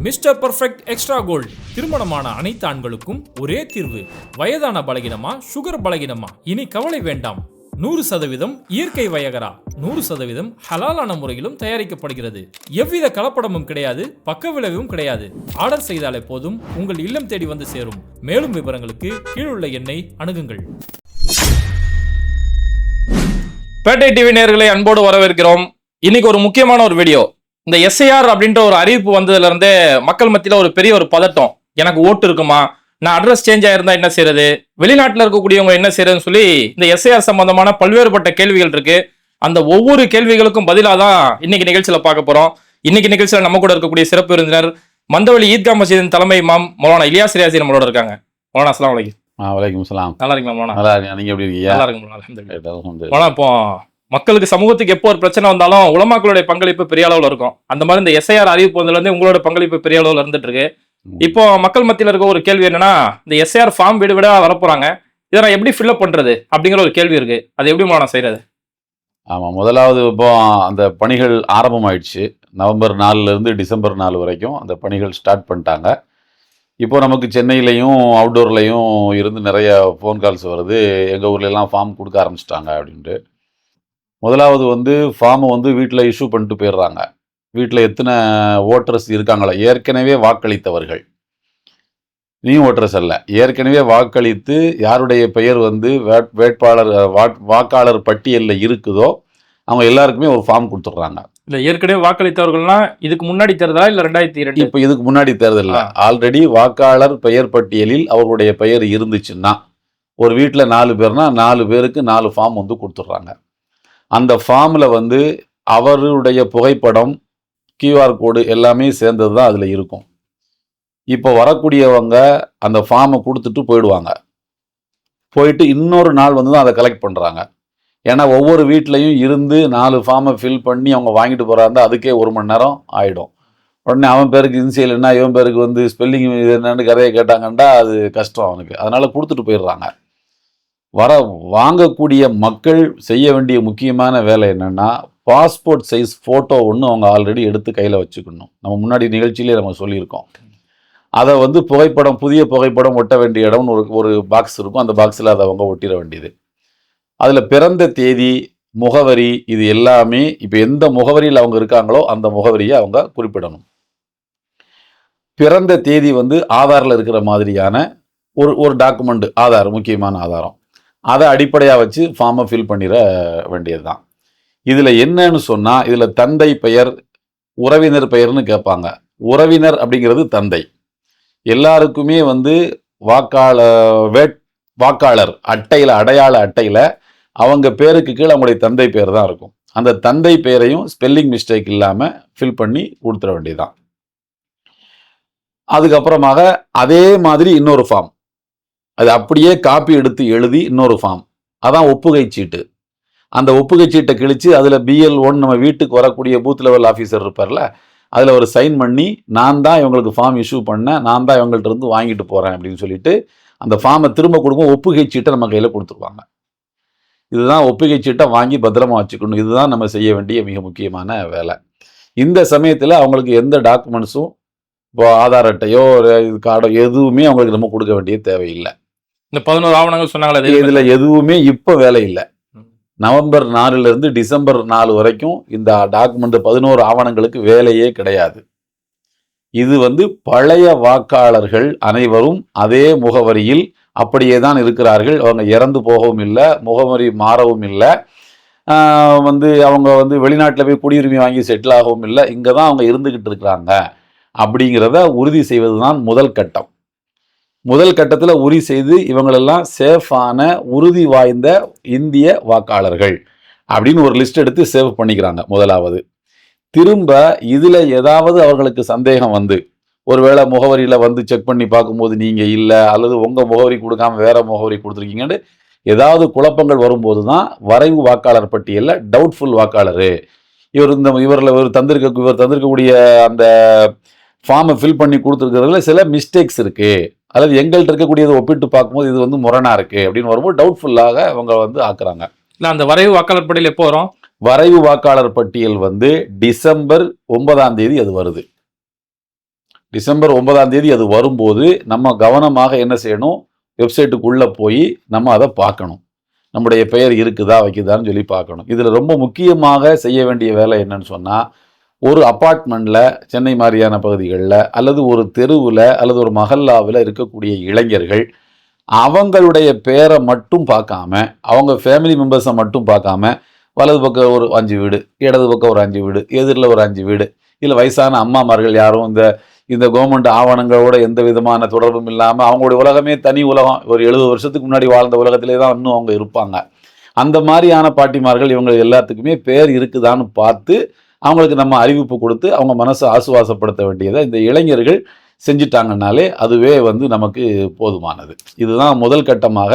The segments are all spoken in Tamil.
Mister perfect extra gold. திருமணமான அனைத்து ஆண்களுக்கும் ஒரே தீர்வு. வயதான பலகினமா சுகர் பலகினமா? இனி கவலை வேண்டாம். நூறு சதவீதம் இயற்கை வயகரா. நூறு சதவீதம் ஹலாலான முறையிலும் தயாரிக்கப்படுகிறது. எவ்வித கலப்படமும் கிடையாது பக்க விளைவும் கிடையாது. ஆர்டர் செய்தாலே போதும் உங்கள் இல்லம் தேடி வந்து சேரும். மேலும் விவரங்களுக்கு கீழுள்ள எண்ணை அணுகுங்கள். பேட்டை டிவி நேர்களை அன்போடு வரவேற்கிறோம். இன்னைக்கு ஒரு முக்கியமான ஒரு வீடியோ. இந்த எஸ்ஐஆர் அப்படின்ற ஒரு அறிவிப்பு வந்ததுல இருந்தே மக்கள் மத்தியில ஒரு பெரிய ஒரு பதட்டம். எனக்கு ஓட்டு இருக்குமா? நான் அட்ரஸ் சேஞ்ச் ஆயிருந்தா என்ன செய்யறது வெளிநாட்டுல இருக்கக்கூடியவங்க என்ன செய்யறதுன்னு சொல்லி இந்த எஸ்ஐஆர் சம்பந்தமான பல்வேறுபட்ட கேள்விகள் இருக்கு. அந்த ஒவ்வொரு கேள்விகளுக்கும் பதிலாக தான் இன்னைக்கு நிகழ்ச்சியில பார்க்க போறோம். இன்னைக்கு நிகழ்ச்சியில நம்ம கூட இருக்கக்கூடிய சிறப்பு விருந்தினர் மந்தவெளி ஈத்கா மசீதின் தலைமை இமாம் மௌலானா இலியாஸ் ரியாசி நம்மளோட இருக்காங்க. மௌலானா அஸ்லாம் வலைக்கும் வலைக்கும் சலாம் நல்லா இருக்கீங்களா மௌலானா? நல்லா நீங்க எப்படி இருக்கீங்க? நல்லா இருக்கு இப்போ மக்களுக்கு சமூகத்துக்கு எப்போ ஒரு பிரச்சனை வந்தாலும் உலமாக்களுடைய பங்களிப்பு பெரிய அளவுல இருக்கும். அந்த மாதிரி இந்த எஸ்ஐஆர் அறிவிப்பு வந்ததுல இருந்து உங்களோட பங்களிப்பு பெரிய அளவுல இருந்துட்டு இருக்கு இப்போ மக்கள் மத்தியில இருக்க ஒரு கேள்வி என்னன்னா இந்த எஸ்ஐஆர் ஃபார்ம் வீடு வீடா வரப்போறாங்க. இதை நான் எப்படி ஃபில்அப் பண்றது அப்படிங்கிற ஒரு கேள்வி இருக்கு. அது எப்படி நான் செய்யறது ஆமா முதலாவது இப்போ அந்த பணிகள் ஆரம்பமாயிடுச்சு. நவம்பர் நாலுல இருந்து டிசம்பர் நாலு வரைக்கும் அந்த பணிகள் ஸ்டார்ட் பண்ணிட்டாங்க. இப்போ நமக்கு சென்னையிலையும் அவுட்டோர்லையும் இருந்து நிறைய ஃபோன் கால்ஸ் வருது. எங்கள் ஊர்லெல்லாம் ஃபார்ம் கொடுக்க ஆரம்பிச்சிட்டாங்க அப்படின்ட்டு. முதலாவது வந்து ஃபார்மை வந்து வீட்டில் இஷ்யூ பண்ணிட்டு போயிடுறாங்க. வீட்டில் எத்தனை ஓட்டர்ஸ் இருக்காங்களா ஏற்கனவே வாக்களித்தவர்கள். நீ ஓட்டர்ஸ் அல்ல. ஏற்கனவே வாக்களித்து யாருடைய பெயர் வந்து வேட்- வேட்பாளர் வாக்- வாக்காளர் பட்டியலில் இருக்குதோ அவங்க எல்லாருக்குமே ஒரு ஃபார்ம் கொடுத்துட்றாங்க. இல்ல ஏற்கனவே வாக்களித்தவர்கள்னா இதுக்கு முன்னாடி தேர்தலா இல்ல ரெண்டாயிரத்தி இரண்டு? இப்போ இதுக்கு முன்னாடி தேர்தலில் ஆ. ஆல்ரெடி வாக்காளர் பெயர் பட்டியலில் அவர்களுடைய பெயர் இருந்துச்சுன்னா ஒரு வீட்டில் நாலு பேர்னா நாலு பேருக்கு நாலு ஃபார்ம் வந்து கொடுத்துட்றாங்க. அந்த ஃபார்மில் வந்து அவருடைய புகைப்படம் கியூஆர் கோடு எல்லாமே சேர்ந்தது தான் அதில் இருக்கும். இப்போ வரக்கூடியவங்க அந்த ஃபார்மை கொடுத்துட்டு போயிடுவாங்க. போயிட்டு இன்னொரு நாள் வந்து தான் அதை கலெக்ட் பண்ணுறாங்க ஏன்னா ஒவ்வொரு வீட்லேயும் இருந்து நாலு ஃபார்மை ஃபில் பண்ணி அவங்க வாங்கிட்டு போகிறாருந்தா அதுக்கே ஒரு மணி நேரம் ஆகிடும் உடனே அவன் பேருக்கு இன்சியல் என்ன இவன் பேருக்கு வந்து ஸ்பெல்லிங் என்னென்னு கதையை கேட்டாங்கன்னா அது கஷ்டம் அவனுக்கு. அதனால் கொடுத்துட்டு போயிடுறாங்க. வர வாங்கக்கூடிய மக்கள் செய்ய வேண்டிய முக்கியமான வேலை என்னென்னா பாஸ்போர்ட் சைஸ் ஃபோட்டோ ஒன்று அவங்க ஆல்ரெடி எடுத்து கையில் வச்சுக்கணும். நம்ம முன்னாடி நிகழ்ச்சியிலே நம்ம சொல்லியிருக்கோம். அதை வந்து புகைப்படம் புதிய புகைப்படம் ஒட்ட வேண்டிய இடம்னு ஒரு ஒரு பாக்ஸ் இருக்கும். அந்த பாக்ஸில் அதை அவங்க ஒட்டிட வேண்டியது. அதில் பிறந்த தேதி முகவரி இது எல்லாமே இப்போ எந்த முகவரியில் அவங்க இருக்காங்களோ அந்த முகவரியை அவங்க குறிப்பிடணும். பிறந்த தேதி வந்து ஆதாரில் இருக்கிற மாதிரியான ஒரு ஒரு டாக்குமெண்ட் ஆதார் முக்கியமான ஆதாரம். அதை அடிப்படையாக வச்சு ஃபார்மை ஃபில் பண்ணிட வேண்டியது தான் இதில் என்னன்னு சொன்னால் இதில் தந்தை பெயர் உறவினர் பெயர்னு கேட்பாங்க. உறவினர் அப்படிங்கிறது தந்தை. எல்லாருக்குமே வந்து வாக்காள வேட் வாக்காளர் அட்டையில் அடையாள அட்டையில் அவங்க பேருக்கு கீழே அவங்களுடைய தந்தை பேர் தான் இருக்கும். அந்த தந்தை பேரையும் ஸ்பெல்லிங் மிஸ்டேக் இல்லாமல் ஃபில் பண்ணி கொடுத்துட வேண்டியதுதான். அதுக்கப்புறமாக அதே மாதிரி இன்னொரு ஃபார்ம் அது அப்படியே காப்பி எடுத்து எழுதி இன்னொரு ஃபார்ம் அதான் ஒப்புகை சீட்டு அந்த ஒப்புகை சீட்டை கிழிச்சு அதில் பிஎல் ஒன் நம்ம வீட்டுக்கு வரக்கூடிய பூத் லெவல் ஆஃபீஸர் இருப்பார்ல அதில் ஒரு சைன் பண்ணி நான் தான் இவங்களுக்கு ஃபார்ம் இஷ்யூ பண்ணேன் நான் தான் இவங்கள்ட்ட இருந்து வாங்கிட்டு போகிறேன் அப்படின்னு சொல்லிட்டு அந்த ஃபார்மை திரும்ப கொடுக்கும் ஒப்புகை சீட்டை நம்ம கையில் கொடுத்துருவாங்க. இதுதான் ஒப்புகை சீட்டை வாங்கி பத்திரமா வச்சுக்கணும். இதுதான் நம்ம செய்ய வேண்டிய மிக முக்கியமான வேலை. இந்த சமயத்தில் அவங்களுக்கு எந்த டாக்குமெண்ட்ஸும் இப்போ ஆதார் அட்டையோ ஒரு இது கார்டோ எதுவுமே அவங்களுக்கு நம்ம கொடுக்க வேண்டிய தேவையில்லை. இந்த பதினோரு ஆவணங்கள் சொன்னாங்களே இதுல எதுவுமே இப்போ வேலை இல்லை. நவம்பர் நாலுல இருந்து டிசம்பர் நாலு வரைக்கும் இந்த டாக்குமெண்ட் பதினோரு ஆவணங்களுக்கு வேலையே கிடையாது. இது வந்து பழைய வாக்காளர்கள் அனைவரும் அதே முகவரியில் அப்படியே தான் இருக்கிறார்கள். அவங்க இறந்து போகவும் இல்லை முகவரி மாறவும் இல்லை. வந்து அவங்க வந்து வெளிநாட்டில் போய் குடியுரிமை வாங்கி செட்டில் ஆகவும் இல்லை. இங்கே தான் அவங்க இருந்துக்கிட்டு இருக்கிறாங்க. அப்படிங்கிறத உறுதி செய்வது தான் முதல் கட்டம். முதல் கட்டத்தில் உறுதி செய்து இவங்களெல்லாம் சேஃபான உறுதி வாய்ந்த இந்திய வாக்காளர்கள் அப்படின்னு ஒரு லிஸ்ட் எடுத்து சேவ் பண்ணிக்கிறாங்க. முதலாவது திரும்ப இதில் ஏதாவது அவர்களுக்கு சந்தேகம் வந்து ஒருவேளை முகவரியில் வந்து செக் பண்ணி பார்க்கும்போது நீங்கள் இல்லை அல்லது உங்கள் முகவரி கொடுக்காம வேற முகவரி கொடுத்துருக்கீங்கன்னு ஏதாவது குழப்பங்கள் வரும்போது தான் வரைவு வாக்காளர் பட்டியலில் டவுட்ஃபுல் வாக்காளர். இவர் இந்த இவரில் இவர் தந்திருக்க இவர் தந்திருக்கக்கூடிய அந்த ஃபார்மை ஃபில் பண்ணி கொடுத்துருக்கிறதுல சில மிஸ்டேக்ஸ் இருக்குது அதாவது எங்கள்கிட்ட இருக்கக்கூடியதை ஒப்பிட்டு பார்க்கும்போது இது வந்து முரணா இருக்குது அப்படின்னு வரும்போது டவுட்ஃபுல்லாக அவங்க வந்து ஆக்குறாங்க. இல்ல அந்த வரைவு வாக்காளர் பட்டியல் எப்போ வரும்? வரைவு வாக்காளர் பட்டியல் வந்து டிசம்பர் ஒன்பதாம் தேதி அது வருது. டிசம்பர் ஒன்பதாம் தேதி அது வரும்போது நம்ம கவனமாக என்ன செய்யணும்? வெப்சைட்டுக்குள்ளே போய் நம்ம அதை பார்க்கணும். நம்முடைய பெயர் இருக்குதா வைக்குதான்னு சொல்லி பார்க்கணும். இதில் ரொம்ப முக்கியமாக செய்ய வேண்டிய வேலை என்னன்னு சொன்னால் ஒரு அப்பார்ட்மெண்ட்டில் சென்னை மாதிரியான பகுதிகளில் அல்லது ஒரு தெருவில் அல்லது ஒரு மஹல்லாவில் இருக்கக்கூடிய இளைஞர்கள் அவங்களுடைய பேரை மட்டும் பார்க்காம அவங்க ஃபேமிலி மெம்பர்ஸை மட்டும் பார்க்காம வலது பக்கம் ஒரு அஞ்சு வீடு இடது பக்கம் ஒரு அஞ்சு வீடு எதிரில் ஒரு அஞ்சு வீடு இல்லை வயசான அம்மாமார்கள் யாரும் இந்த இந்த கவர்மெண்ட் ஆவணங்களோட எந்த விதமான தொடர்பும் இல்லாமல் அவங்களுடைய உலகமே தனி உலகம். ஒரு எழுபது வருஷத்துக்கு முன்னாடி வாழ்ந்த உலகத்திலே தான் இன்னும் அவங்க இருப்பாங்க. அந்த மாதிரியான பாட்டிமார்கள் இவங்க எல்லாத்துக்குமே பேர் இருக்குதான்னு பார்த்து அவங்களுக்கு நம்ம அறிவிப்பு கொடுத்து அவங்க மனசை ஆசுவாசப்படுத்த வேண்டியதை இந்த இளைஞர்கள் செஞ்சிட்டாங்கனாலே அதுவே வந்து நமக்கு போதுமானது. இதுதான் முதல் கட்டமாக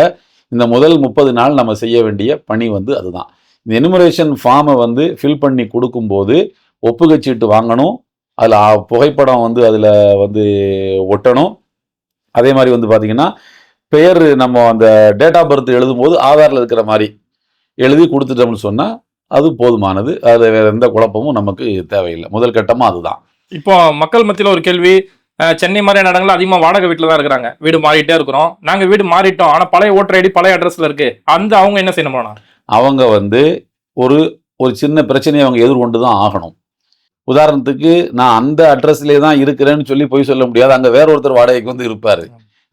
இந்த முதல் முப்பது நாள் நம்ம செய்ய வேண்டிய பணி வந்து அதுதான். இந்த எனுமரேஷன் ஃபார்மை வந்து ஃபில் பண்ணி கொடுக்கும்போது ஒப்புகைச்சீட்டு வாங்கணும். அதில் புகைப்படம் வந்து அதில் வந்து ஒட்டணும். அதே மாதிரி வந்து பார்த்திங்கன்னா பெயர் நம்ம அந்த டேட் ஆஃப் பர்த் எழுதும்போது ஆதாரில் இருக்கிற மாதிரி எழுதி கொடுத்துட்டோம்னு சொன்னால் அது போதுமானது. அது வேறு எந்த குழப்பமும் நமக்கு தேவையில்லை. முதல் கட்டமாக அதுதான். இப்போ மக்கள் மத்தியில ஒரு கேள்வி சென்னை மாதிரியான இடங்கள்ல அதிகமா வாடகை வீட்டுல தான் இருக்கிறாங்க. வீடு மாறிட்டே இருக்கிறோம். நாங்க வீடு மாறிட்டோம். ஆனா பழைய ஓட்டர் ஐடி பழைய அட்ரஸ்ல இருக்கு. அந்த அவங்க என்ன செய்யணுமா அவங்க வந்து ஒரு ஒரு சின்ன பிரச்சனையை அவங்க எதிர்கொண்டு தான் ஆகணும். உதாரணத்துக்கு நான் அந்த அட்ரஸ்லேயே தான் இருக்கிறேன்னு சொல்லி போய் சொல்ல முடியாது. அங்கே வேற ஒருத்தர் வாடகைக்கு வந்து இருப்பார்.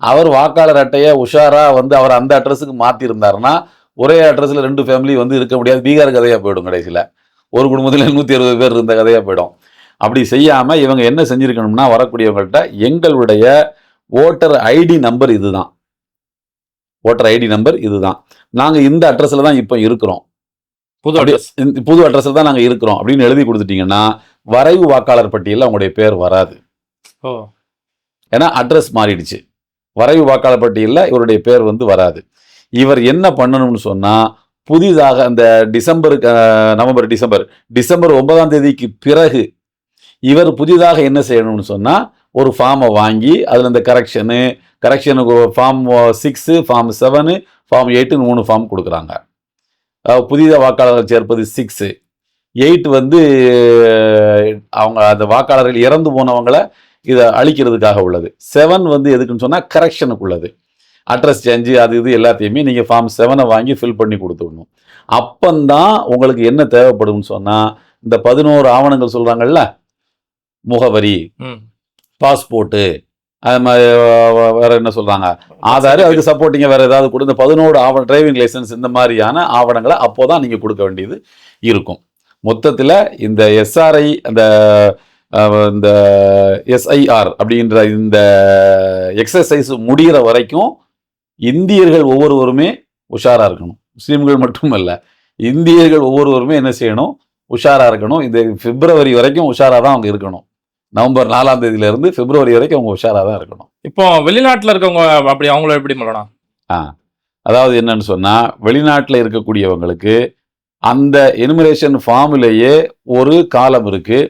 அவர் வாக்காளர் அட்டையை உஷாரா வந்து அவர் அந்த அட்ரஸுக்கு மாற்றிருந்தாருன்னா ஒரே அட்ரஸில் ரெண்டு ஃபேமிலி வந்து இருக்க முடியாது. பீகார் கதையாக போயிடும் கடைசியில். ஒரு குடும்பத்தில் நூற்றி அறுபது பேர் இருந்த கதையாக போயிடும். அப்படி செய்யாமல் இவங்க என்ன செஞ்சிருக்கணும்னா வரக்கூடியவங்கள்ட்ட எங்களுடைய ஓட்டர் ஐடி நம்பர் இதுதான். ஓட்டர் ஐடி நம்பர் இதுதான். நாங்கள் இந்த அட்ரஸில் தான் இப்போ இருக்கிறோம். புது அட்ரஸ் புது அட்ரஸில் தான் நாங்கள் இருக்கிறோம் அப்படின்னு எழுதி கொடுத்துட்டீங்கன்னா வரைவு வாக்காளர் பட்டியலில் அவங்களுடைய பேர் வராது. ஓ. ஏன்னா அட்ரஸ் மாறிடுச்சு. வரைவு வாக்காளர் பட்டியலில் இவருடைய பேர் வந்து வராது. இவர் என்ன பண்ணணும்னு சொன்னால் புதிதாக அந்த டிசம்பருக்கு நவம்பர் டிசம்பர் டிசம்பர் ஒன்பதாம் தேதிக்கு பிறகு இவர் புதிதாக என்ன செய்யணும்னு சொன்னால் ஒரு ஃபார்மை வாங்கி அதில் இந்த correction கரெக்ஷனுக்கு form six form seven form எயிட்டுன்னு மூணு ஃபார்ம் கொடுக்குறாங்க. புதிய புதித வாக்காளர்கள் சேர்ப்பது சிக்ஸு எயிட் வந்து அவங்க அந்த வாக்காளர்கள் இறந்து போனவங்களை இதை அழிக்கிறதுக்காக உள்ளது. செவன் வந்து எதுக்குன்னு சொன்னால் கரெக்ஷனுக்கு உள்ளது. அட்ரஸ் சேஞ்சு அது இது எல்லாத்தையுமே நீங்கள் ஃபார்ம் செவனை வாங்கி ஃபில் பண்ணி கொடுத்துடணும். அப்பந்தான் உங்களுக்கு என்ன தேவைப்படும்னு சொன்னால் இந்த பதினோரு ஆவணங்கள் சொல்கிறாங்கல்ல முகவரி பாஸ்போர்ட்டு அது மாதிரி வேற என்ன சொல்கிறாங்க ஆதார் அதுக்கு சப்போர்ட்டிங்க வேற ஏதாவது கூட இந்த பதினோரு ஆவண டிரைவிங் லைசன்ஸ் இந்த மாதிரியான ஆவணங்களை அப்போ தான் நீங்கள் கொடுக்க வேண்டியது இருக்கும். மொத்தத்தில் இந்த எஸ்ஆர்ஐ அந்த இந்த எஸ்ஐஆர் அப்படின்ற இந்த எக்ஸசைஸ் முடிகிற வரைக்கும் இந்தியர்கள் ஒவ்வொருவருமே உஷாரா இருக்கணும். முஸ்லீம்கள் மட்டுமல்ல இந்தியர்கள் ஒவ்வொருவருமே என்ன செய்யணும்? உஷாரா இருக்கணும். இந்த பிப்ரவரி வரைக்கும் உஷாரா தான் அவங்க இருக்கணும். நவம்பர் நாலாம் தேதியில இருந்து பிப்ரவரி வரைக்கும் அவங்க உஷாரா தான் இருக்கணும். இப்போ வெளிநாட்டுல இருக்கவங்க அப்படி அவங்கள எப்படி பண்ணலாம் அதாவது என்னன்னு சொன்னா வெளிநாட்டில் இருக்கக்கூடியவங்களுக்கு அந்த எனுமரேஷன் ஃபார்மிலேயே ஒரு காலம் இருக்கு.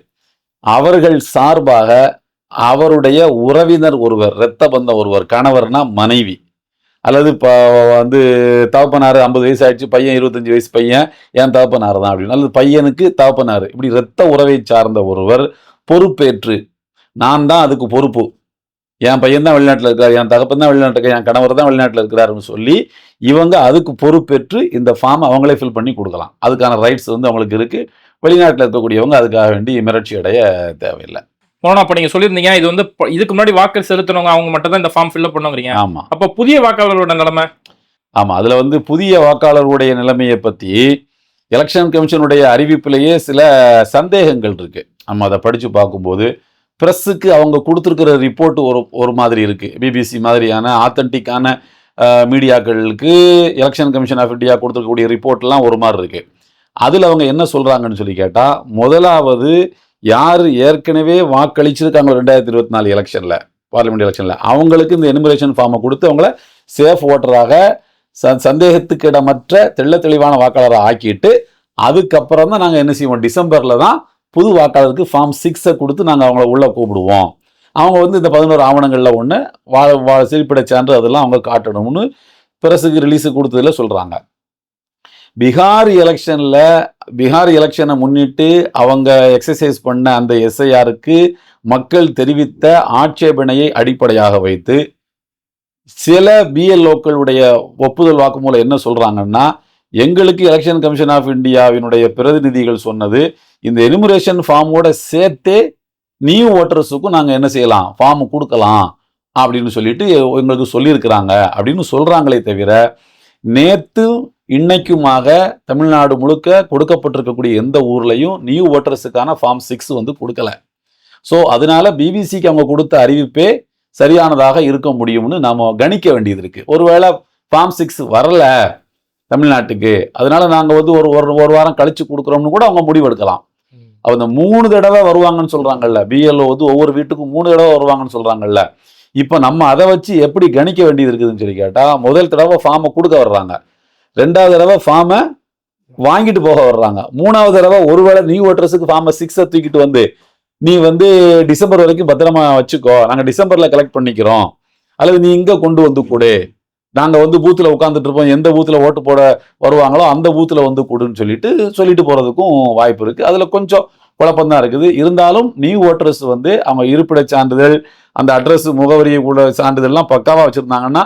அவர்கள் சார்பாக அவருடைய உறவினர் ஒருவர் இரத்த பந்தம் ஒருவர் கணவர்னா மனைவி. அல்லது இப்போ வந்து தகப்பனார் ஐம்பது வயசு ஆயிடுச்சு பையன் இருபத்தஞ்சி வயசு பையன் என் தகப்பனார் தான் அப்படின்னு. அல்லது பையனுக்கு தகப்பனார். இப்படி இரத்த உறவை சார்ந்த ஒருவர் பொறுப்பேற்று நான் தான் அதுக்கு பொறுப்பு. என் பையன் தான் வெளிநாட்டில் இருக்கார் என் தகப்பன் தான் வெளிநாட்டில் இருக்கார் என் கணவர் தான் வெளிநாட்டில் இருக்கிறாருன்னு சொல்லி இவங்க அதுக்கு பொறுப்பேற்று இந்த ஃபார்ம் அவங்களே ஃபில் பண்ணி கொடுக்கலாம். அதுக்கான ரைட்ஸ் வந்து அவங்களுக்கு இருக்குது வெளிநாட்டில் இருக்கக்கூடியவங்க அதுக்காக வேண்டி மிரட்சி அடைய தேவையில்லை. போனா அப்ப நீங்க சொல்லியிருந்தீங்க இது வந்து இதுக்கு முன்னாடி வாக்கு செலுத்தினவங்க அவங்க மட்டும் தான் இந்த ஃபார்ம் ஃபில்அப் பண்ணுங்கிறீங்க. ஆமாம் அப்ப புதிய வாக்காளர்களோட நிலைமை? ஆமாம் அதில் வந்து புதிய வாக்காளர்களுடைய நிலைமையை பற்றி எலெக்ஷன் கமிஷனுடைய அறிவிப்பிலேயே சில சந்தேகங்கள் இருக்கு. நம்ம அதை படித்து பார்க்கும்போது ப்ரெஸ்ஸுக்கு அவங்க கொடுத்துருக்கிற ரிப்போர்ட் ஒரு ஒரு மாதிரி இருக்கு. பிபிசி மாதிரியான ஆத்தன்டிக்கான மீடியாக்களுக்கு எலெக்ஷன் கமிஷன் ஆஃப் இந்தியா கொடுத்துருக்கக்கூடிய ரிப்போர்ட்லாம் ஒரு மாதிரி இருக்கு. அதில் அவங்க என்ன சொல்கிறாங்கன்னு சொல்லி கேட்டால் முதலாவது யார் ஏற்கனவே வாக்களிச்சிருக்காங்க ரெண்டாயிரத்தி இருபத்தி நாலு எலெக்ஷனில் பார்லிமெண்ட் எலெக்ஷனில் அவங்களுக்கு இந்த எனுமரேஷன் ஃபார்மை கொடுத்து அவங்கள சேஃப் ஓட்டராக ச சந்தேகத்துக்கிடமற்ற தெள்ள தெளிவான வாக்காளரை ஆக்கிட்டு அதுக்கப்புறம் தான் நாங்கள் என்ன செய்வோம்? டிசம்பரில் தான் புது வாக்காளருக்கு ஃபார்ம் சிக்ஸை கொடுத்து நாங்கள் அவங்கள உள்ளே கூப்பிடுவோம். அவங்க வந்து இந்த பதினோரு ஆவணங்களில் ஒன்று வா வா சிரிப்பிட சான்று அதெல்லாம் அவங்க காட்டணும்னு பிரசுக்கு ரிலீஸு கொடுத்ததில் சொல்கிறாங்க பீகார் எலெக்ஷனில் பீகார் எலெக்ஷனை முன்னிட்டு அவங்க எக்ஸசைஸ் பண்ண அந்த எஸ்ஐஆருக்கு மக்கள் தெரிவித்த ஆட்சேபனையை அடிப்படையாக வைத்து சில பிஎல்ஓக்களுடைய ஒப்புதல் வாக்குமூலம் என்ன சொல்கிறாங்கன்னா எங்களுக்கு எலெக்ஷன் கமிஷன் ஆஃப் இந்தியாவினுடைய பிரதிநிதிகள் சொன்னது இந்த எனுமரேஷன் ஃபார்மோட சேர்த்தே நியூ ஓட்டர்ஸுக்கும் நாங்கள் என்ன செய்யலாம் ஃபார்ம் கொடுக்கலாம் அப்படின்னு சொல்லிட்டு எங்களுக்கு சொல்லியிருக்கிறாங்க அப்படின்னு சொல்கிறாங்களே தவிர நேத்து இன்னைக்குமாக தமிழ்நாடு முழுக்க கொடுக்கப்பட்டிருக்கக்கூடிய எந்த ஊர்லயும் நியூ ஓட்டர்ஸுக்கான ஃபார்ம் சிக்ஸ் வந்து கொடுக்கல. ஸோ அதனால பிபிசிக்கு அவங்க கொடுத்த அறிவிப்பே சரியானதாக இருக்க முடியும்னு நாம கணிக்க வேண்டியது இருக்கு. ஒருவேளை ஃபார்ம் சிக்ஸ் வரல தமிழ்நாட்டுக்கு அதனால நாங்க வந்து ஒரு ஒரு ஒரு வாரம் கழிச்சு கொடுக்குறோம்னு கூட அவங்க முடிவெடுக்கலாம். அவங்க மூணு தடவை வருவாங்கன்னு சொல்றாங்கல்ல பிஎல்ஓ வந்து ஒவ்வொரு வீட்டுக்கும் மூணு தடவை வருவாங்கன்னு சொல்றாங்கல்ல. இப்போ நம்ம அதை வச்சு எப்படி கணிக்க வேண்டியது இருக்குதுன்னு சொல்லி கேட்டால் முதல் தடவை ஃபார்மை கொடுக்க வர்றாங்க. ரெண்டாவது தடவை ஃபார்மை வாங்கிட்டு போக வர்றாங்க. மூணாவது தடவை ஒருவேளை நியூ ஓட்டர்ஸுக்கு ஃபார்மை சிக்ஸை தூக்கிட்டு வந்து நீ வந்து டிசம்பர் வரைக்கும் பத்திரமா வச்சுக்கோ. நாங்கள் டிசம்பரில் கலெக்ட் பண்ணிக்கிறோம். அல்லது நீ இங்கே கொண்டு வந்து கொடு. நாங்கள் வந்து பூத்தில் உட்காந்துட்டு இருப்போம். எந்த பூத்தில் ஓட்டு போட வருவாங்களோ அந்த பூத்தில் வந்து கொடுன்னு சொல்லிட்டு சொல்லிட்டு போகிறதுக்கும் வாய்ப்பு இருக்குது அதில் கொஞ்சம் குழப்பம்தான் இருக்குது. இருந்தாலும் நியூ ஓட்டர்ஸ் வந்து அவங்க இருப்பிட சான்றிதழ் அந்த அட்ரஸ் முகவரியை கூட சான்றிதழ்லாம் பக்காவாக வச்சுருந்தாங்கன்னா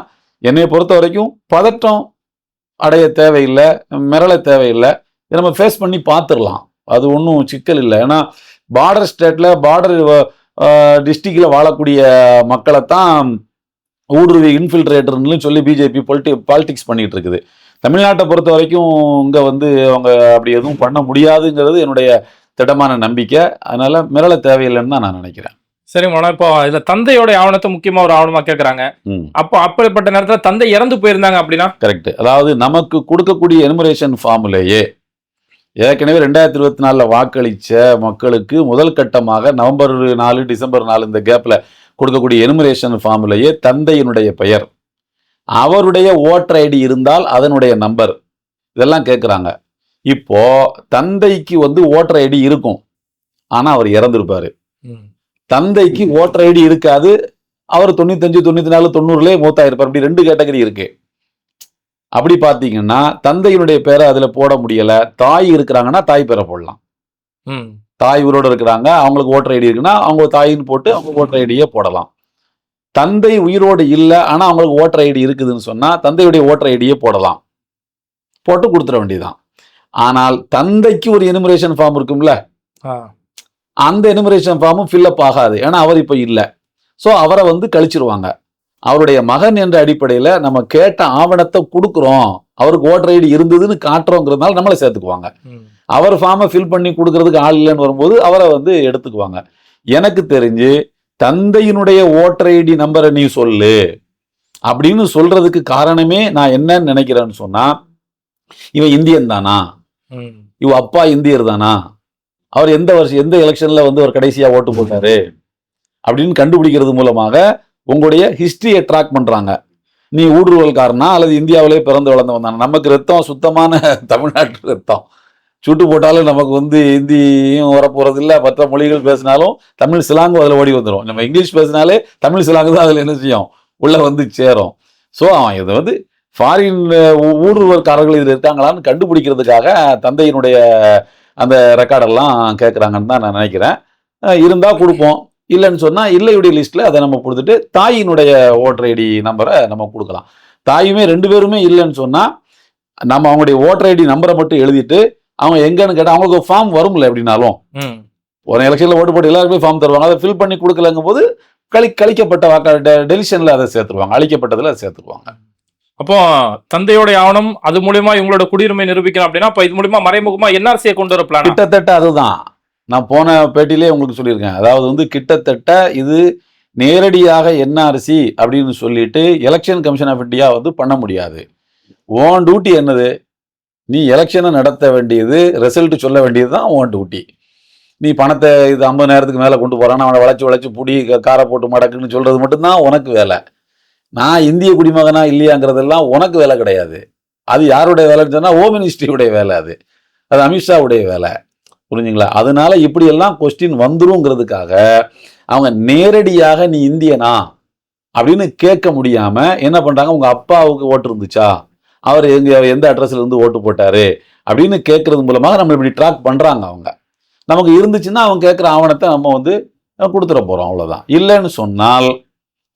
என்னை பொறுத்த வரைக்கும் பதட்டம் அடைய தேவையில்லை மிரள தேவையில்லை. இதை நம்ம ஃபேஸ் பண்ணி பார்த்துடலாம். அது ஒன்றும் சிக்கல் இல்லை. ஏன்னா பார்டர் ஸ்டேட்டில் பார்டர் டிஸ்ட்ரிக்டில் வாழக்கூடிய மக்களை தான் ஊடுருவி இன்ஃபில்ட்ரேட்டர்னு சொல்லி பிஜேபி பொலிட்டி பாலிடிக்ஸ் பண்ணிகிட்டு இருக்குது. தமிழ்நாட்டை பொறுத்த வரைக்கும் இங்கே வந்து அவங்க அப்படி எதுவும் பண்ண முடியாதுங்கிறது என்னுடைய திடமான நம்பிக்கை. அதனால மிரள தேவையில்லைன்னு தான் நான் நினைக்கிறேன். சரி மோனா இப்போ இதுல தந்தையோட ஆவணத்தை முக்கியமா ஒரு ஆவணமா கேக்குறாங்க. ம். அப்போ அப்படிப்பட்ட நேரத்துல தந்தை இறந்து போயிருந்தாங்க அப்படின்னா? கரெக்ட் அதாவது நமக்கு கொடுக்கக்கூடிய எனுமரேஷன் ஃபார்முலேயே ஏற்கனவே ரெண்டாயிரத்தி இருபத்தி நாலில் வாக்களித்த மக்களுக்கு முதல் கட்டமாக நவம்பர் நாலு டிசம்பர் நாலு இந்த கேப்பில் கொடுக்கக்கூடிய எனுமரேஷன் ஃபார்முலேயே தந்தையினுடைய பெயர். அவருடைய ஓட்டர் ஐடி இருந்தால் அதனுடைய நம்பர் இதெல்லாம் கேட்குறாங்க இப்போ தந்தைக்கு வந்து ஓட்டர் ஐடி இருக்கும். ஆனால் அவர் இறந்துருப்பாரு. தந்தைக்கு ஓட்டர் ஐடி இருக்காது. அவர் தொண்ணூத்தஞ்சு தொண்ணூத்தி நாலு தொண்ணூறுலேயே மூத்தாயிருப்பார். அப்படி ரெண்டு கேட்டகரி இருக்கு. அப்படி பார்த்தீங்கன்னா தந்தையினுடைய பேரை அதில் போட முடியல. தாய் இருக்கிறாங்கன்னா தாய் பேரை போடலாம். ம். தாய் உயிரோட இருக்கிறாங்க. அவங்களுக்கு ஓட்டர் ஐடி இருக்குன்னா அவங்க தாயின்னு போட்டு அவங்க ஓட்டர் ஐடியே போடலாம். தந்தை உயிரோடு இல்லை ஆனால் அவங்களுக்கு ஓட்டர் ஐடி இருக்குதுன்னு சொன்னால் தந்தையுடைய ஓட்டர் ஐடியே போடலாம். போட்டு கொடுத்துட வேண்டியதுதான். ஆனால் தந்தைக்கு ஒரு எனுமரேஷன் ஃபார்ம் இருக்கும்ல? அந்த எனுமரேஷன் ஃபார்மும் ஃபில்அப் ஆகாது. ஏன்னா அவர் இப்போ இல்லை. ஸோ அவரை வந்து கழிச்சிருவாங்க. அவருடைய மகன் என்ற அடிப்படையில் நம்ம கேட்ட ஆவணத்தை கொடுக்குறோம். அவருக்கு ஓட்டர் ஐடி இருந்ததுன்னு காட்டுறோங்கிறதுனால நம்மளை சேர்த்துக்குவாங்க. அவர் ஃபார்மை ஃபில் பண்ணி கொடுக்கறதுக்கு ஆள் இல்லைன்னு வரும்போது அவரை வந்து எடுத்துக்குவாங்க. எனக்கு தெரிஞ்சு தந்தையினுடைய ஓட்டர் ஐடி நம்பரை நீ சொல்லு. அப்படின்னு சொல்றதுக்கு காரணமே நான் என்னன்னு நினைக்கிறேன்னு சொன்னா இவன் இந்தியன் தானா? இவ அப்பா இந்தியர் தானா? அவர் எந்த வருஷம் எந்த எலெக்ஷன்ல வந்து அவர் கடைசியா ஓட்டு போட்டாரு? அப்படின்னு கண்டுபிடிக்கிறது மூலமாக உங்களுடைய ஹிஸ்டரியை ட்ராக் பண்றாங்க. நீ ஊடுருவல்காரனா அல்லது இந்தியாவிலே பிறந்து வளர்ந்து தானே நமக்கு ரத்தம் சுத்தமான தமிழ்நாட்டு ரத்தம். சுட்டு போட்டாலும் நமக்கு வந்து ஹிந்தியும் வரப்போறது இல்லை மற்ற மொழிகள் பேசினாலும் தமிழ் சிலாங்கும் அதில் ஓடி வந்துடும் நம்ம இங்கிலீஷ் பேசினாலே தமிழ் சிலாங்கு தான் அதில் என்ன செய்யும்? உள்ள வந்து சேரும். ஸோ அவன் இதை வந்து ஃபாரின் ஊடுருவல்காரர்கள் இதில் இருக்காங்களான்னு கண்டுபிடிக்கிறதுக்காக தந்தையினுடைய அந்த ரெக்கார்டெல்லாம் கேட்குறாங்கன்னு தான் நான் நினைக்கிறேன். அஹ் இருந்தா கொடுப்போம். இல்லைன்னு சொன்னா இல்லையுடைய லிஸ்ட்ல அதை நம்ம கொடுத்துட்டு தாயினுடைய ஓட்டர் ஐடி நம்பரை நம்ம கொடுக்கலாம். தாயுமே ரெண்டு பேருமே இல்லைன்னு சொன்னா நம்ம அவங்களுடைய ஓட்டர் ஐடி நம்பரை மட்டும் எழுதிட்டு அவங்க எங்கன்னு கேட்டா அவங்களுக்கு ஃபார்ம் வரும்ல எப்படின்னாலும். ஒரு எலெக்ஷன்ல ஓட்டு போட்டு எல்லாருமே ஃபார்ம் தருவாங்க. அதை ஃபில் பண்ணி கொடுக்கலங்கும் போது கழி கழிக்கப்பட்ட வாக்க டெலிஷன்ல அதை சேர்த்துருவாங்க. அழிக்கப்பட்டதுல அதை சேர்த்துருவாங்க. அப்போ தந்தையோட ஆவணம் அது மூலியமா இவங்களோட குடியுரிமை நிரூபிக்கணும் அப்படின்னா அப்ப இது மூலியமா மறைமுகமா என்ஆர்சியை கொண்டு வர பிளான் கிட்டத்தட்ட அதுதான். நான் போன பேட்டியிலே உங்களுக்கு சொல்லியிருக்கேன். அதாவது வந்து கிட்டத்தட்ட இது நேரடியாக என்ஆர்சி அப்படின்னு சொல்லிட்டு எலெக்ஷன் கமிஷன் ஆஃப் இந்தியா வந்து பண்ண முடியாது. ஓன் டியூட்டி என்னது? நீ எலெக்ஷனை நடத்த வேண்டியது ரிசல்ட் சொல்ல வேண்டியது தான் ஓன் டியூட்டி நீ பணத்தை இது ஐம்பது நேரத்துக்கு மேலே கொண்டு போறான்னு அவனை வளைச்சு வளைச்சு புடி காரை போட்டு மடக்குன்னு சொல்கிறது மட்டும்தான் உனக்கு வேலை. நான் இந்திய குடிமகனா இல்லையாங்கிறதெல்லாம் உனக்கு வேலை கிடையாது. அது யாருடைய வேலைன்னு சொன்னால் ஹோம் மினிஸ்ட்ரியுடைய வேலை அது. அது அமித்ஷாவுடைய வேலை. புரிஞ்சுங்களா? அதனால இப்படியெல்லாம் கொஸ்டின் வந்துருங்கிறதுக்காக அவங்க நேரடியாக நீ இந்தியனா அப்படின்னு கேட்க முடியாம என்ன பண்றாங்க? உங்க அப்பாவுக்கு ஓட்டு இருந்துச்சா? அவர் எங்க எந்த அட்ரஸ்ல இருந்து ஓட்டு போட்டாரு? அப்படின்னு கேட்கறது மூலமாக நம்ம இப்படி ட்ராக் பண்றாங்க அவங்க. நமக்கு இருந்துச்சுன்னா அவங்க கேட்குற ஆவணத்தை நம்ம வந்து கொடுத்துட போறோம் அவ்வளவுதான். இல்லைன்னு சொன்னால்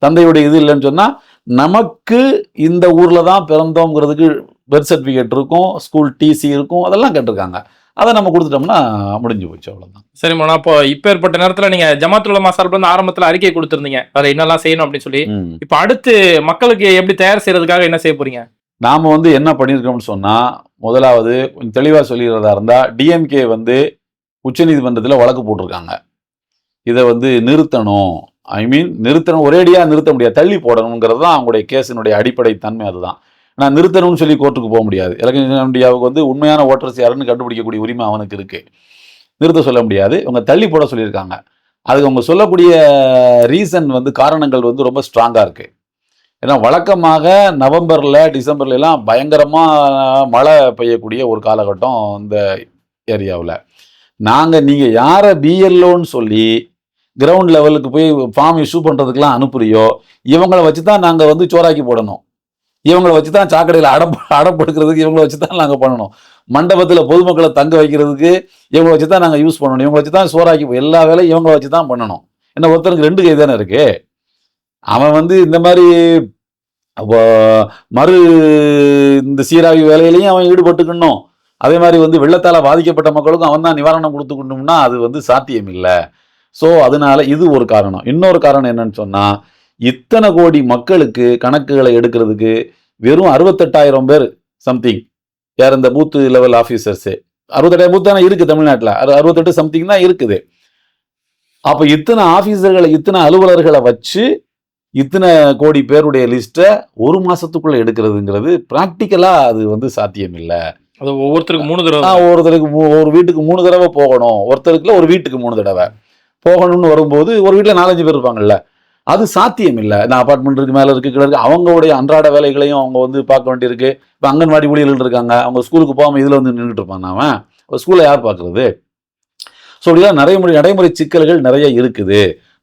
தந்தையுடைய இது இல்லைன்னு சொன்னால் நமக்கு இந்த ஊர்ல தான் பிறந்தோங்கிறதுக்கு பெர்த் சர்டிஃபிகேட் இருக்கும் ஸ்கூல் டிசி இருக்கும் அதெல்லாம் கேட்டிருக்காங்க. அதை நம்ம கொடுத்துட்டோம்னா முடிஞ்சு போச்சு அவ்வளவுதான். சரி மோனா இப்போ இப்ப ஏற்பட்ட நேரத்துல நீங்க ஜமாத்துல் உலமா சார்பில் ஆரம்பத்துல அறிக்கை கொடுத்திருந்தீங்க. வேற என்னெல்லாம் செய்யணும் அப்படின்னு சொல்லி. இப்போ அடுத்து மக்களுக்கு எப்படி தயார் செய்யறதுக்காக என்ன செய்ய போறீங்க? நாம வந்து என்ன பண்ணியிருக்கோம்னு சொன்னா முதலாவது கொஞ்சம் தெளிவா சொல்லிடுறதா இருந்தா டிஎம்கே வந்து உச்சநீதிமன்றத்தில் வழக்கு போட்டிருக்காங்க. இதை வந்து நிறுத்தணும். ஐ மீன் நிறுத்தணும் ஒரேடியாக நிறுத்த முடியாது. தள்ளி போடணுங்கிறது தான் அவங்களுடைய கேஸினுடைய அடிப்படை தன்மை அதுதான். நான் நிறுத்தணும்னு சொல்லி கோர்ட்டுக்கு போக முடியாது. எலக்ஷன் இந்தியாவுக்கு வந்து உண்மையான ஓட்டர்ஸ் யாருன்னு கண்டுபிடிக்கக்கூடிய உரிமை அவனுக்கு இருக்குது நிறுத்த சொல்ல முடியாது. இவங்க தள்ளி போட சொல்லியிருக்காங்க. அதுக்கு அவங்க சொல்லக்கூடிய ரீசன் வந்து காரணங்கள் வந்து ரொம்ப ஸ்ட்ராங்காக இருக்குது ஏன்னா வழக்கமாக நவம்பரில் டிசம்பர்ல எல்லாம் மழை பெய்யக்கூடிய ஒரு காலகட்டம் இந்த ஏரியாவில். நாங்கள் நீங்கள் யாரை பிஎல்ஓன்னு சொல்லி கிரவுண்ட் லெவலுக்கு போய் ஃபார்ம் இஷ்யூ பண்ணுறதுக்கெலாம் அனுப்புறியோ இவங்களை வச்சு தான் நாங்கள் வந்து சோறாக்கி போடணும். இவங்களை வச்சு தான் சாக்கடையில் அடம் அடப்படுக்கிறதுக்கு இவங்களை வச்சு தான் நாங்கள் பண்ணணும். மண்டபத்தில் பொதுமக்களை தங்க வைக்கிறதுக்கு இவங்களை வச்சு தான் நாங்கள் யூஸ் பண்ணணும். இவங்களை வச்சு தான் சோறாக்கி எல்லா வேலையும் இவங்களை வச்சு தான் பண்ணணும். என்ன ஒருத்தருக்கு ரெண்டு கை தானே இருக்கு. அவன் வந்து இந்த மாதிரி அப்போ மறு இந்த சீராய்வு வேலையிலையும் அவன் ஈடுபட்டுக்கணும். அதே மாதிரி வந்து வெள்ளத்தால் பாதிக்கப்பட்ட மக்களுக்கும் அவன் தான் நிவாரணம் கொடுத்துக்கணும்னா அது வந்து சாத்தியம் இல்லை ஸோ அதனால இது ஒரு காரணம். இன்னொரு காரணம் என்னன்னு சொன்னா இத்தனை கோடி மக்களுக்கு கணக்குகளை எடுக்கிறதுக்கு வெறும் அறுபத்தெட்டாயிரம் பேர் சம்திங் யார் இந்த பூத்து லெவல் ஆஃபீஸர்ஸு அறுபத்தெட்டாயிரம் பூத் தானே இருக்கு தமிழ்நாட்டில். அறுபத்தெட்டு சம்திங் தான் இருக்குது. அப்போ இத்தனை ஆஃபீஸர்களை இத்தனை அலுவலர்களை வச்சு இத்தனை கோடி பேருடைய லிஸ்ட்டை ஒரு மாசத்துக்குள்ள எடுக்கிறதுங்கிறது ப்ராக்டிக்கலா அது வந்து சாத்தியம் இல்லை அது ஒவ்வொருத்தருக்கு மூணு தடவை. ஒருத்தருக்கு மூ- ஒரு வீட்டுக்கு மூணு தடவை போகணும். ஒருத்தருக்குல ஒரு வீட்டுக்கு மூணு தடவை. போகணும்னு வரும்போது ஒரு வீட்டில் நாலஞ்சு பேர் இருப்பாங்கல்ல. அது சாத்தியம் இல்லை நான் அபார்ட்மெண்ட் இருக்கு மேலே இருக்கு கீழே இருக்குது அவங்களுடைய அன்றாட வேலைகளையும் அவங்க வந்து பார்க்க வேண்டியிருக்கு. இப்போ அங்கன்வாடி ஊழியர்கள் இருக்காங்க. அவங்க ஸ்கூலுக்கு போகாமல் இதில் வந்து நின்றுட்டு இருப்பான் அவன் ஸ்கூலில் யார் பார்க்குறது? ஸோ இப்படிலாம் நடைமுறை நடைமுறை சிக்கல்கள் நிறைய இருக்குது.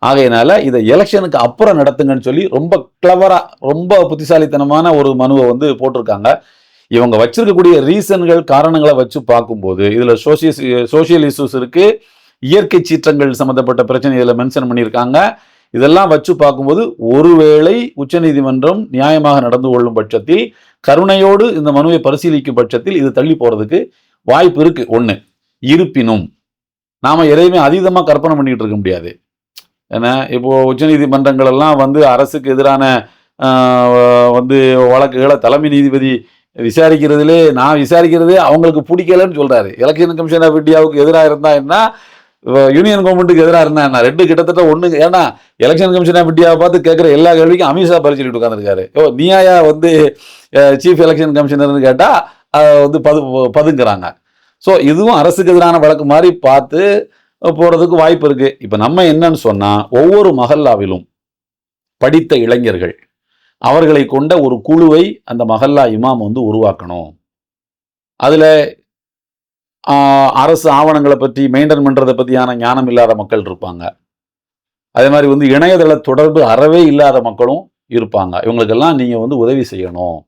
ஆகையினால இதை எலெக்ஷனுக்கு அப்புறம் நடத்துங்கன்னு சொல்லி ரொம்ப கிளவராக ரொம்ப புத்திசாலித்தனமான ஒரு மனுவை வந்து போட்டிருக்காங்க. இவங்க வச்சிருக்கக்கூடிய ரீசன்கள் காரணங்களை வச்சு பார்க்கும்போது இதில் சோசியஸ் சோசியல் இஷ்யூஸ் இருக்குது இயற்கை சீற்றங்கள் சம்பந்தப்பட்ட பிரச்சனை இதில் மென்ஷன் பண்ணியிருக்காங்க. இதெல்லாம் வச்சு பார்க்கும்போது ஒருவேளை உச்சநீதிமன்றம் நியாயமாக நடந்து கொள்ளும் பட்சத்தில் கருணையோடு இந்த மனுவை பரிசீலிக்கும் பட்சத்தில் இது தள்ளி போகிறதுக்கு வாய்ப்பு இருக்கு. ஒன்று இருப்பினும் நாம் எதையுமே அதீதமாக கற்பனை பண்ணிக்கிட்டு இருக்க முடியாது. ஏன்னா இப்போ உச்சநீதிமன்றங்கள் எல்லாம் வந்து அரசுக்கு எதிரான வந்து வழக்குகளை தலைமை நீதிபதி விசாரிக்கிறதுலே நான் விசாரிக்கிறதே அவங்களுக்கு பிடிக்கலன்னு சொல்கிறாரு எலெக்ஷன் கமிஷன் ஆஃப் இந்தியாவுக்கு எதிராக இருந்தா என்ன யூனியன் கவர்மெண்ட்டுக்கு எதிராக இருந்தா நான் ரெண்டு கிட்டத்தட்ட ஒன்று ஏன்னா எலெக்ஷன் கமிஷன் ஆஃப் இந்தியாவை பார்த்து கேட்குற எல்லா கேள்விக்கும் அமித்ஷா பதில் சொல்லிட்டு உட்காந்துருக்காரு ஓ நியாயா வந்து சீஃப் எலெக்ஷன் கமிஷனர்னு கேட்டால் வந்து பது பதுங்கிறாங்க. ஸோ இதுவும் அரசுக்கு எதிரான வழக்கு மாதிரி பார்த்து போகிறதுக்கு வாய்ப்பு இருக்குது இப்போ நம்ம என்னன்னு சொன்னால் ஒவ்வொரு மகல்லாவிலும் படித்த இளைஞர்கள் அவர்களை கொண்ட ஒரு குழுவை அந்த மகல்லா இமாம் வந்து உருவாக்கணும். அதில் அரசு ஆவணங்களை பற்றி மெயின்டைன் பண்ணுறதை பற்றியான ஞானம் இல்லாத மக்கள் இருப்பாங்க. அதே மாதிரி வந்து இணையதள தொடர்பு அறவே இல்லாத மக்களும் இருப்பாங்க. இவங்களுக்கெல்லாம் நீங்கள் வந்து உதவி செய்யணும்.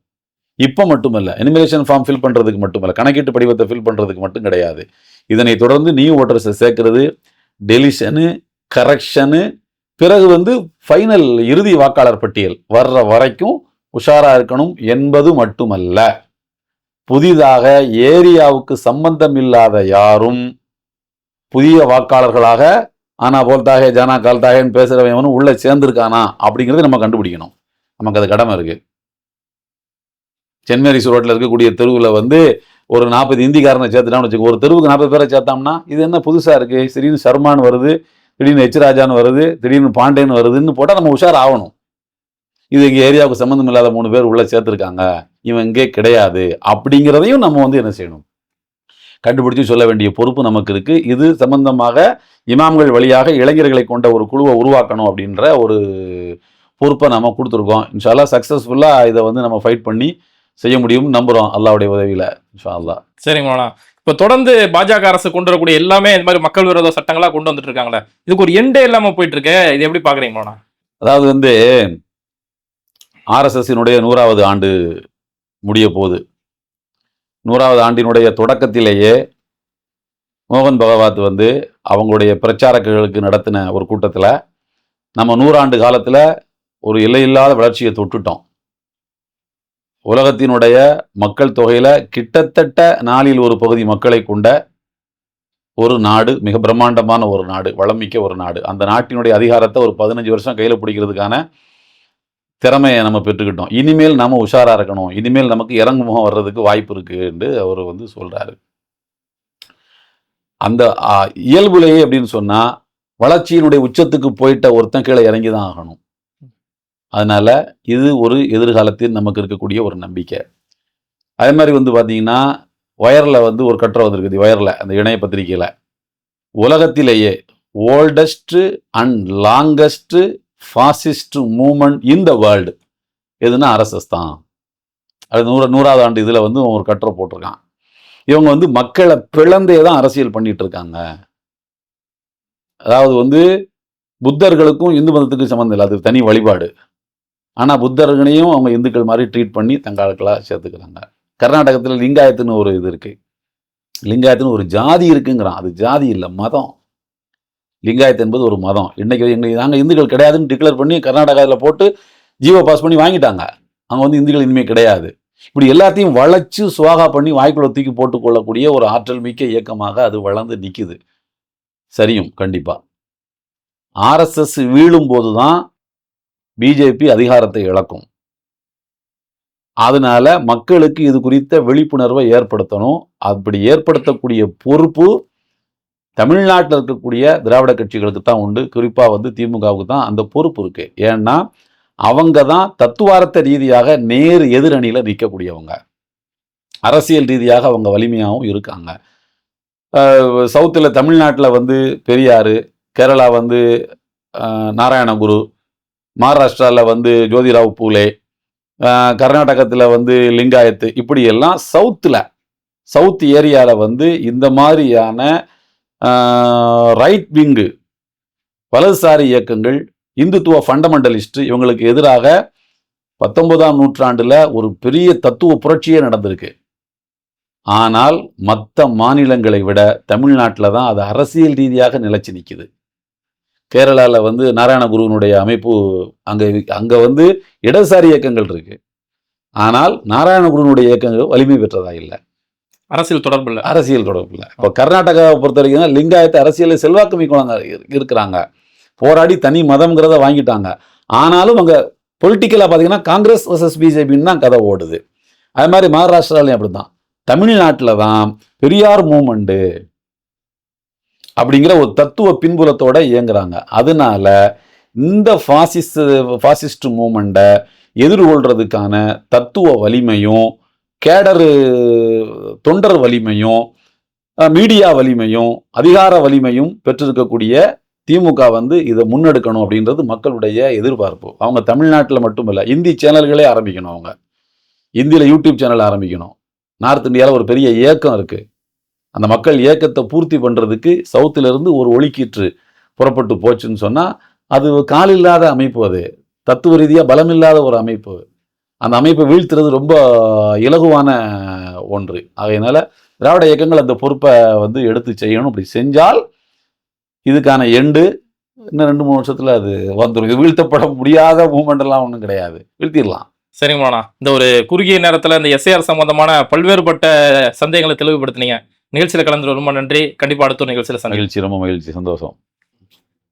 இப்போ மட்டுமல்ல எனிமினேஷன் ஃபார்ம் ஃபில் பண்ணுறதுக்கு மட்டுமல்ல கணக்கீட்டு படிவத்தை ஃபில் பண்ணுறதுக்கு மட்டும் கிடையாது. இதனை தொடர்ந்து நியூ ஓட்டர்ஸை சேர்க்கறது டெலிஷனு கரெக்ஷனு பிறகு வந்து ஃபைனல் இறுதி வாக்காளர் பட்டியல் வர்ற வரைக்கும் உஷாராக இருக்கணும் என்பது மட்டுமல்ல. புதிதாக ஏரியாவுக்கு சம்பந்தம் இல்லாத யாரும் புதிய வாக்காளர்களாக ஆனா போல்தாகே ஜானா கால்தாகேன்னு பேசுறவன் உள்ள சேர்ந்துருக்கானா? அப்படிங்கிறத நம்ம கண்டுபிடிக்கணும். நமக்கு அது கடமை இருக்கு. சென்மேரிஸ் ரோட்டில் இருக்கக்கூடிய தெருவில் வந்து ஒரு நாற்பது இந்திக்காரனை சேர்த்துட்டான்னு வச்சுக்கோ ஒரு தெருவுக்கு நாற்பது பேரை சேர்த்தோம்னா இது என்ன புதுசாக இருக்கு? திடீர்னு சர்மான்னு வருது திடீர்னு எச் ராஜான்னு வருது திடீர்னு பாண்டேன்னு வருதுன்னு போட்டால் நம்ம உஷார் ஆகணும் இது எங்கள் ஏரியாவுக்கு சம்மந்தம் இல்லாத மூணு பேர் உள்ளே சேர்த்துருக்காங்க. இவன் இங்கே கிடையாது. அப்படிங்கிறதையும் நம்ம வந்து என்ன செய்யணும்? கண்டுபிடிச்சு சொல்ல வேண்டிய பொறுப்பு நமக்கு இருக்கு. இது சம்பந்தமாக இமாம்கள் வழியாக இளைஞர்களை கொண்ட ஒரு குழுவை உருவாக்கணும் அப்படின்ற ஒரு பொறுப்பை நம்ம கொடுத்துருக்கோம். இன்ஷால்லா சக்ஸஸ்ஃபுல்லாக இதை வந்து நம்ம ஃபைட் பண்ணி செய்ய முடியும்னு நம்புகிறோம் அல்லாவுடைய உதவியில். இன்ஷா அல்லா சரிங்க மோனா இப்போ தொடர்ந்து பாஜக அரசு கொண்டு வரக்கூடிய எல்லாமே இந்த மாதிரி மக்கள் விரோத சட்டங்களா கொண்டு வந்துட்டு இருக்காங்களே இதுக்கு ஒரு எண்டே இல்லாம போயிட்டு இருக்கு இது எப்படி பாக்குறீங்க மோனா அதாவது வந்து ஆர்எஸ்எஸ்ஸினுடைய நூறாவது ஆண்டு முடிய போகுது. நூறாவது ஆண்டினுடைய தொடக்கத்திலேயே மோகன் பகவாத் வந்து அவங்களுடைய பிரச்சாரகர்களுக்கு நடத்தின ஒரு கூட்டத்தில் நம்ம நூறாண்டு காலத்தில் ஒரு எல்லையில்லாத வளர்ச்சியை தொட்டுட்டோம். உலகத்தினுடைய மக்கள் தொகையில கிட்டத்தட்ட நாளில் ஒரு பகுதி மக்களை கொண்ட ஒரு நாடு மிக பிரம்மாண்டமான ஒரு நாடு வளமிக்க ஒரு நாடு. அந்த நாட்டினுடைய அதிகாரத்தை ஒரு பதினஞ்சு வருஷம் கையில் பிடிக்கிறதுக்கான திறமையை நம்ம பெற்றுக்கிட்டோம். இனிமேல் நம்ம உஷாராக இருக்கணும். இனிமேல் நமக்கு இறங்கு முகம் வர்றதுக்கு வாய்ப்பு இருக்குன்னு அவர் வந்து சொல்கிறாரு அந்த இயல்புலேயே அப்படின்னு சொன்னால் வளர்ச்சியினுடைய உச்சத்துக்கு போயிட்ட ஒருத்தன் கீழே இறங்கி தான் ஆகணும். அதனால் இது ஒரு எதிர்காலத்தில் நமக்கு இருக்கக்கூடிய ஒரு நம்பிக்கை. அதே மாதிரி வந்து பார்த்தீங்கன்னா ஒயரில் வந்து ஒரு கட்டுரை வந்திருக்குது ஒயரில் அந்த இணைய பத்திரிகையில். உலகத்திலேயே oldest and longest fascist movement in the world எதுனா ஆர்எஸ்எஸ் தான். அது நூறு நூறாவது ஆண்டு இதில் வந்து ஒரு கட்டுரை போட்டிருக்கான். இவங்க வந்து மக்களை பிளந்தே தான் அரசியல் பண்ணிட்டு இருக்காங்க. அதாவது வந்து புத்தர்களுக்கும் இந்து மதத்துக்கும் சம்மந்தம் இல்லை. அது தனி வழிபாடு. ஆனால் புத்தர்களையும் அவங்க இந்துக்கள் மாதிரி ட்ரீட் பண்ணி தங்காளுக்களாக சேர்த்துக்கிறாங்க. கர்நாடகத்தில் லிங்காயத்துன்னு ஒரு இது இருக்குது லிங்காயத்துன்னு ஒரு ஜாதி இருக்குங்கிறான். அது ஜாதி இல்லை மதம். லிங்காயத் என்பது ஒரு மதம். இன்னைக்கு எங்களுக்கு நாங்கள் இந்துக்கள் கிடையாதுன்னு டிக்ளேர் பண்ணி கர்நாடகாவில் போட்டு ஜீவோ பாஸ் பண்ணி வாங்கிட்டாங்க. அங்கே வந்து இந்துக்கள் இனிமேல் கிடையாது. இப்படி எல்லாத்தையும் வளைச்சு சுவாகா பண்ணி வாய்க்குள்ள தூக்கி போட்டுக்கொள்ளக்கூடிய ஒரு ஆற்றல் மிக்க இயக்கமாக அது வளர்ந்து நிற்குது சரியும் கண்டிப்பாக ஆர்எஸ்எஸ் வீழும் போது தான் பிஜேபி அதிகாரத்தை இழக்கும். அதனால மக்களுக்கு இது குறித்த விழிப்புணர்வை ஏற்படுத்தணும். அப்படி ஏற்படுத்தக்கூடிய பொறுப்பு தமிழ்நாட்டில் இருக்கக்கூடிய திராவிட கட்சிகளுக்கு தான் உண்டு. குறிப்பாக வந்து திமுகவுக்கு தான் அந்த பொறுப்பு இருக்குது ஏன்னா அவங்க தான் தத்துவார்த்த ரீதியாக நேர் எதிரணியில் நிற்கக்கூடியவங்க அரசியல் ரீதியாக அவங்க வலிமையாகவும் இருக்காங்க. சவுத்தில் தமிழ்நாட்டில் வந்து பெரியார் கேரளா வந்து நாராயணகுரு மகாராஷ்டிராவில் வந்து ஜோதிராவ் பூலே கர்நாடகத்தில் வந்து லிங்காயத்து இப்படியெல்லாம் சவுத்தில் சவுத் ஏரியாவில் வந்து இந்த மாதிரியான ரைட் விங்கு வலதுசாரி இயக்கங்கள் இந்துத்துவ ஃபண்டமெண்டலிஸ்ட் இவங்களுக்கு எதிராக பத்தொன்பதாம் நூற்றாண்டில் ஒரு பெரிய தத்துவ புரட்சியே நடந்திருக்கு. ஆனால் மற்ற மாநிலங்களை விட தமிழ்நாட்டில் தான் அது அரசியல் ரீதியாக நிலச்சி நிற்குது கேரளாவில் வந்து நாராயணகுருவனுடைய அமைப்பு அங்கே அங்கே வந்து இடதுசாரி இயக்கங்கள் இருக்குது ஆனால் நாராயணகுருவனுடைய இயக்கங்கள் வலிமை பெற்றதாக இல்லை. அரசியல் தொடர்பு இல்லை அரசியல் தொடர்பு இல்லை இப்போ கர்நாடகாவை பொறுத்த வரைக்கும் லிங்காயத்தை அரசியலில் செல்வாக்கு மிக்கவங்க இருக்கிறாங்க. போராடி தனி மதம்ங்கிறத வாங்கிட்டாங்க. ஆனாலும் அங்கே பொலிட்டிக்கலாக பார்த்தீங்கன்னா காங்கிரஸ் வர்சஸ் பிஜேபின்னு தான் கதை ஓடுது. அது மாதிரி மகாராஷ்டிராலையும் அப்படி தான் தமிழ்நாட்டில் தான் பெரியார் மூமெண்ட்டு அப்படிங்கிற ஒரு தத்துவ பின்புலத்தோட இயங்குறாங்க. அதனால இந்த ஃபாசிஸ்ட் ஃபாசிஸ்ட் மூமெண்ட்டை எதிர்கொள்றதுக்கான தத்துவ வலிமையும் கேடரு தொண்டர் வலிமையும் மீடியா வலிமையும் அதிகார வலிமையும் பெற்றிருக்கக்கூடிய திமுக வந்து இதை முன்னெடுக்கணும் அப்படின்றது மக்களுடைய எதிர்பார்ப்பு. அவங்க தமிழ்நாட்டில் மட்டுமல்ல இந்தி சேனல்களே ஆரம்பிக்கணும் அவங்க. இந்தியில் யூடியூப் சேனல் ஆரம்பிக்கணும். நார்த் இந்தியாவில் ஒரு பெரிய இயக்கம் இருக்குது அந்த மக்கள் இயக்கத்தை பூர்த்தி பண்ணுறதுக்கு சவுத்திலிருந்து ஒரு ஒளிக்கீற்று புறப்பட்டு போச்சுன்னு சொன்னால் அது காலில்லாத அமைப்பு அது. தத்துவ ரீதியாக பலமில்லாத ஒரு அமைப்பு. அந்த அமைப்பை வீழ்த்துறது ரொம்ப இலகுவான ஒன்று. ஆகையினால திராவிட இயக்கங்கள் அந்த பொறுப்பை வந்து எடுத்து செய்யணும். அப்படி செஞ்சால் இதுக்கான எண்டு இன்னும் ரெண்டு மூணு வருஷத்துல அது வந்துடும் இது வீழ்த்தப்பட முடியாத மூமெண்ட் எல்லாம் ஒன்றும் கிடையாது. வீழ்த்திடலாம். சரிங்க மோனா இந்த ஒரு குறுகிய நேரத்துல இந்த எஸ்ஐஆர் சம்பந்தமான பல்வேறுபட்ட சந்தேகங்களை தெளிவுபடுத்தினீங்க. நிகழ்ச்சியில கலந்து ரொம்ப நன்றி. கண்டிப்பா அடுத்த ஒரு நிகழ்ச்சியில மகிழ்ச்சி ரொம்ப மகிழ்ச்சி. சந்தோஷம்.